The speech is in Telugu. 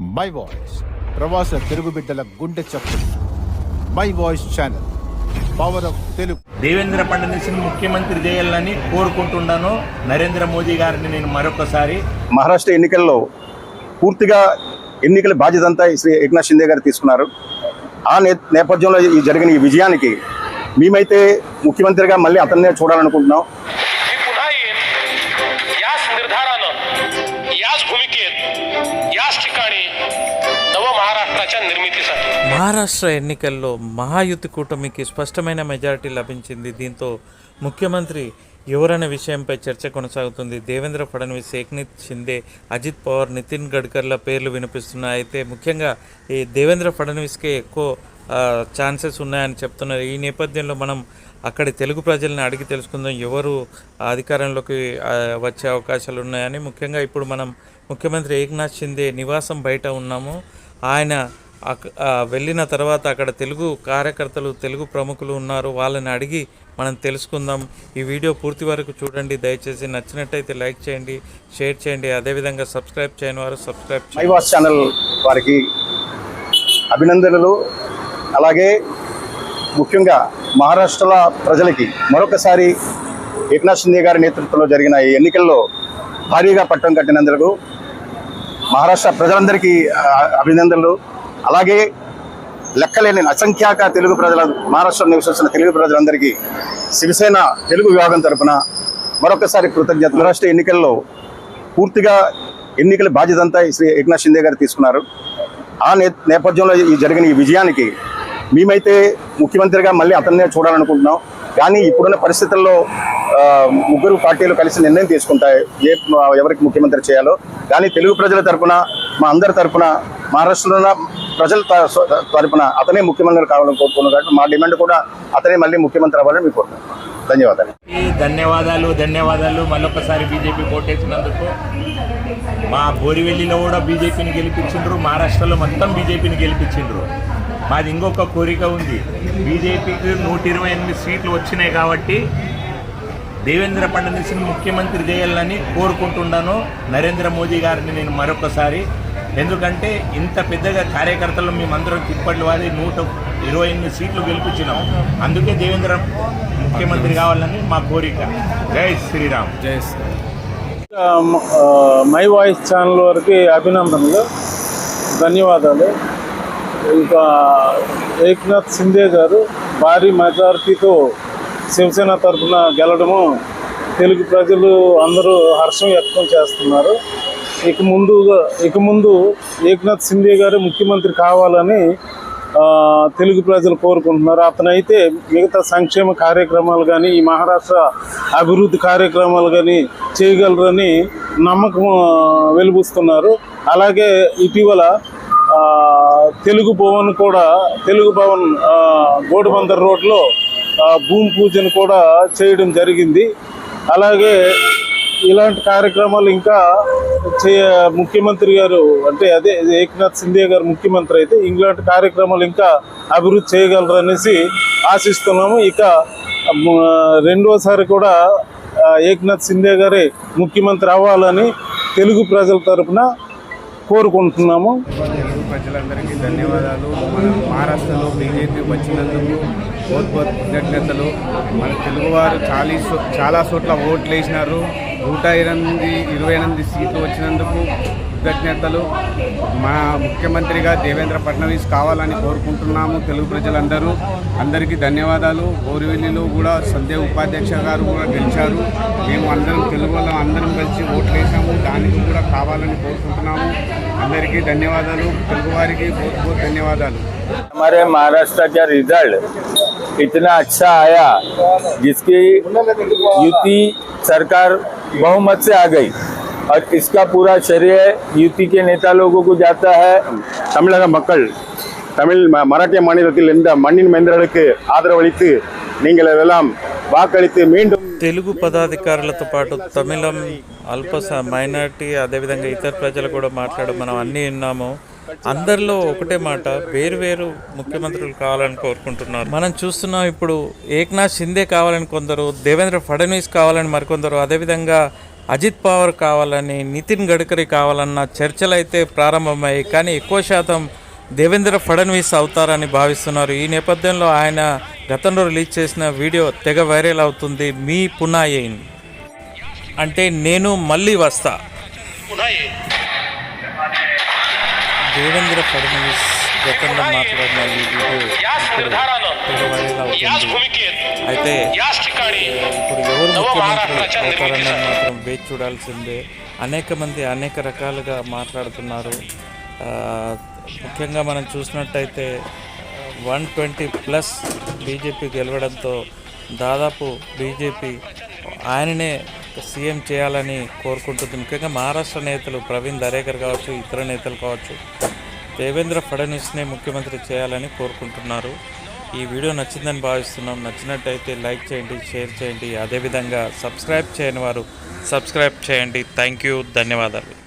మై వాయిస్ ప్రవాస తెలుగు బిడ్డల గుండె చప్పుడు. My voice channel power of Telugu Devendra ఫడ్నవీస్ని ముఖ్యమంత్రి చేయాలని కోరుకుంటున్నాను. నరేంద్ర మోదీ గారిని నేను మరొకసారి మహారాష్ట్ర ఎన్నికల్లో పూర్తిగా ఎన్నికల బాధ్యత అంతా శ్రీ ఏక్నాథ్ షిందే గారు తీసుకున్నారు. ఆ నే నేపథ్యంలో ఈ జరిగిన ఈ విజయానికి మేమైతే ముఖ్యమంత్రిగా మళ్ళీ అతన్నే చూడాలనుకుంటున్నాం. మహారాష్ట్ర ఎన్నికల్లో మహాయుతి కూటమికి స్పష్టమైన మెజారిటీ లభించింది. దీంతో ముఖ్యమంత్రి ఎవరనే విషయంపై చర్చ కొనసాగుతుంది. దేవేంద్ర ఫడ్నవీస్ ఏక్నిత్ షిందే అజిత్ పవార్ నితిన్ గడ్కర్ల పేర్లు వినిపిస్తున్నాయి. అయితే ముఖ్యంగా ఈ దేవేంద్ర ఫడ్నవీస్కే ఎక్కువ ఛాన్సెస్ ఉన్నాయని చెప్తున్నారు. ఈ నేపథ్యంలో మనం అక్కడి తెలుగు ప్రజల్ని అడిగి తెలుసుకుందాం. ఎవరు అధికారంలోకి వచ్చే అవకాశాలు ఉన్నాయని. ముఖ్యంగా ఇప్పుడు మనం ముఖ్యమంత్రి ఏక్నాథ్ షిందే నివాసం బయట ఉన్నాము. ఆయన వెళ్ళిన తర్వాత అక్కడ తెలుగు కార్యకర్తలు తెలుగు ప్రముఖులు ఉన్నారు. వాళ్ళని అడిగి మనం తెలుసుకుందాం. ఈ వీడియో పూర్తి వరకు చూడండి. దయచేసి నచ్చినట్టయితే లైక్ చేయండి షేర్ చేయండి. అదేవిధంగా సబ్స్క్రైబ్ చేయని వారు సబ్స్క్రైబ్ చేయండి. మైవాస్ ఛానల్ వారికి అభినందనలు. అలాగే ముఖ్యంగా మహారాష్ట్ర ప్రజలకి మరొకసారి ఏక్నాథ్ షిందే గారి నేతృత్వంలో జరిగిన ఈ ఎన్నికల్లో భారీగా పట్టం కట్టినందుకు మహారాష్ట్ర ప్రజలందరికీ అభినందనలు. అలాగే లెక్కలేని అసంఖ్యాక తెలుగు ప్రజల మహారాష్ట్ర నివసిస్తున్న తెలుగు ప్రజలందరికీ శివసేన తెలుగు విభాగం తరపున మరొకసారి కృతజ్ఞతలు. రాష్ట్ర ఎన్నికల్లో పూర్తిగా ఎన్నికల బాధ్యత అంతా శ్రీ ఏక్నాథ్ షిందే గారు తీసుకున్నారు. ఆ నే నేపథ్యంలో ఈ జరిగిన ఈ విజయానికి మేమైతే ముఖ్యమంత్రిగా మళ్ళీ అతన్నే చూడాలనుకుంటున్నాం. కానీ ఇప్పుడున్న పరిస్థితుల్లో ముగ్గురు పార్టీలు కలిసి నిర్ణయం తీసుకుంటాయి. ఏ ఎవరికి ముఖ్యమంత్రి చేయాలో కానీ తెలుగు ప్రజల తరపున మా అందరి తరపున మహారాష్ట్రలో ఉన్న ప్రజల త- తరపున అతనే ముఖ్యమంత్రి కావాలని కోరుకున్నాం కాబట్టి మా డిమాండ్ కూడా అతనే మళ్ళీ ముఖ్యమంత్రి అవ్వాలని మీకు కోరుకుంటున్నాం. ధన్యవాదాలు. ఈ ధన్యవాదాలు ధన్యవాదాలు. మళ్ళొకసారి బీజేపీ ఓటేసినందుకు మా బోరివెల్లిలో కూడా బీజేపీని గెలిపించిండ్రు మహారాష్ట్రలో మొత్తం బీజేపీని గెలిపించిండ్రు. మాది ఇంకొక కోరిక ఉంది. బీజేపీకి నూట ఇరవై ఎనిమిది సీట్లు వచ్చినాయి కాబట్టి దేవేంద్ర ఫడ్నవీస్ని ముఖ్యమంత్రి చేయాలని కోరుకుంటున్నాను. నరేంద్ర మోదీ గారిని నేను మరొకసారి. ఎందుకంటే ఇంత పెద్దగా కార్యకర్తలు మేమందరం తిప్పట్లు వారి నూట ఇరవై ఎనిమిది సీట్లు గెలిపించినాం. అందుకే దేవేంద్ర ముఖ్యమంత్రి కావాలని మా కోరిక. జై శ్రీరామ్. ఆ, మై వాయిస్ ఛానల్ వారికి అభినందనలు ధన్యవాదాలు. ఇంకా ఏక్నాథ్ సింధే గారు భారీ మెజారిటీతో శివసేన తరఫున గెలడము తెలుగు ప్రజలు అందరూ హర్షం వ్యక్తం చేస్తున్నారు. ఇక ముందుగా ఇక ముందు ఏక్నాథ్ సింధే గారు ముఖ్యమంత్రి కావాలని తెలుగు ప్రజలు కోరుకుంటున్నారు. అతనైతే మిగతా సంక్షేమ కార్యక్రమాలు కానీ ఈ మహారాష్ట్ర అభివృద్ధి కార్యక్రమాలు కానీ చేయగలరని నమ్మకం వెలిపిస్తున్నారు అలాగే ఇటీవల తెలుగు భవన్ కూడా తెలుగు భవన్ గోడుబందర్ రోడ్లో భూమి పూజను కూడా చేయడం జరిగింది. అలాగే ఇలాంటి కార్యక్రమాలు ఇంకా చేయ ముఖ్యమంత్రి గారు అంటే అదే ఏక్నాథ్ సింధే గారు ముఖ్యమంత్రి అయితే ఇలాంటి కార్యక్రమాలు ఇంకా అభివృద్ధి చేయగలరు అనేసి ఆశిస్తున్నాము. ఇక రెండవసారి రెండోసారి కూడా ఏక్నాథ్ సింధే గారే ముఖ్యమంత్రి అవ్వాలని తెలుగు ప్రజల తరఫున కోరుకుంటున్నాము. తెలుగు ప్రజలందరికీ ధన్యవాదాలు. మన మహారాష్ట్రలో బీజేపీ వచ్చినందుకు బోత్ బోత్ నేతలు మన తెలుగువారు చాలా చాలా చోట్ల ఓట్లు వేసినారు. నూట ఎనిమిది ఇరవై ఎనిమిది సీట్లు వచ్చినందుకు కృతజ్ఞతలు. మా ముఖ్యమంత్రిగా దేవేంద్ర ఫడ్నవీస్ కావాలని కోరుకుంటున్నాము తెలుగు ప్రజలందరూ. అందరికీ ధన్యవాదాలు. గోరువెల్లిలో కూడా సందే ఉపాధ్యక్ష గారు కూడా గెలిచారు. మేము అందరం తెలుగు అందరం కలిసి ఓట్లు వేసాము. దానికి కూడా కావాలని కోరుకుంటున్నాము. అందరికీ ధన్యవాదాలు. తెలుగువారికి బోత్ ధన్యవాదాలు. మరి మహారాష్ట్ర రిజల్ట్ इतना अच्छा आया जिसकी युति सरकार बहुमत से आ गई और इसका पूरा श्रेय युति के नेता लोगों को जाता है தமிழக மக்கள் தமிழ் ம- மராட்டிய மாநிலத்தில் இந்த மண்ணின் மைந்தர்களுக்கு ஆதரவளித்து நீங்கள் எல்லாம் வாக்களித்து மீண்டும் తెలుగు పదాధికారులతో పాటు తమిళం అల్ప స- మైనారిటీ అదేవిధంగా ఇతర ప్రజలు కూడా మాట్లాడడం మనం అన్నీ విన్నాము అందరిలో ఒకటే మాట వేరు వేరు ముఖ్యమంత్రులు కావాలని కోరుకుంటున్నారు. మనం చూస్తున్నాం ఇప్పుడు ఏక్నాథ్ షిందే కావాలని కొందరు దేవేంద్ర ఫడ్నవీస్ కావాలని మరికొందరు అదేవిధంగా అజిత్ పవార్ కావాలని నితిన్ గడ్కరీ కావాలన్న చర్చలు అయితే ప్రారంభమయ్యాయి కానీ ఎక్కువ శాతం దేవేంద్ర ఫడ్నవీస్ అవుతారని భావిస్తున్నారు. ఈ నేపథ్యంలో ఆయన గతంలో రిలీజ్ చేసిన వీడియో తెగ వైరల్ అవుతుంది. మీ పునాయేన్ అంటే నేను మళ్ళీ వస్తా. దేవేంద్ర ఫడ్నవీస్ గతంలో మాట్లాడిన ఈ వీడియో అవుతుంది. అయితే ఇప్పుడు ఎవరు ముఖ్యమంత్రి అవుతారని మాత్రం వేచి చూడాల్సిందే. అనేక మంది అనేక రకాలుగా మాట్లాడుతున్నారు. ముఖ్యంగా మనం చూసినట్టయితే వన్ ట్వంటీ ప్లస్ బీజేపీ గెలవడంతో దాదాపు బీజేపీ ఆయననే సీఎం చేయాలని కోరుకుంటుంది ముఖ్యంగా మహారాష్ట్ర నేతలు ప్రవీణ్ దరేకర్ కావచ్చు ఇతర నేతలు కావచ్చు దేవేంద్ర ఫడ్నవీస్నే ముఖ్యమంత్రి చేయాలని కోరుకుంటున్నారు. ఈ వీడియో నచ్చిందని భావిస్తున్నాం. నచ్చినట్టయితే లైక్ చేయండి షేర్ చేయండి. అదేవిధంగా సబ్స్క్రైబ్ చేయని వారు సబ్స్క్రైబ్ చేయండి. Thank you. ధన్యవాదాలు.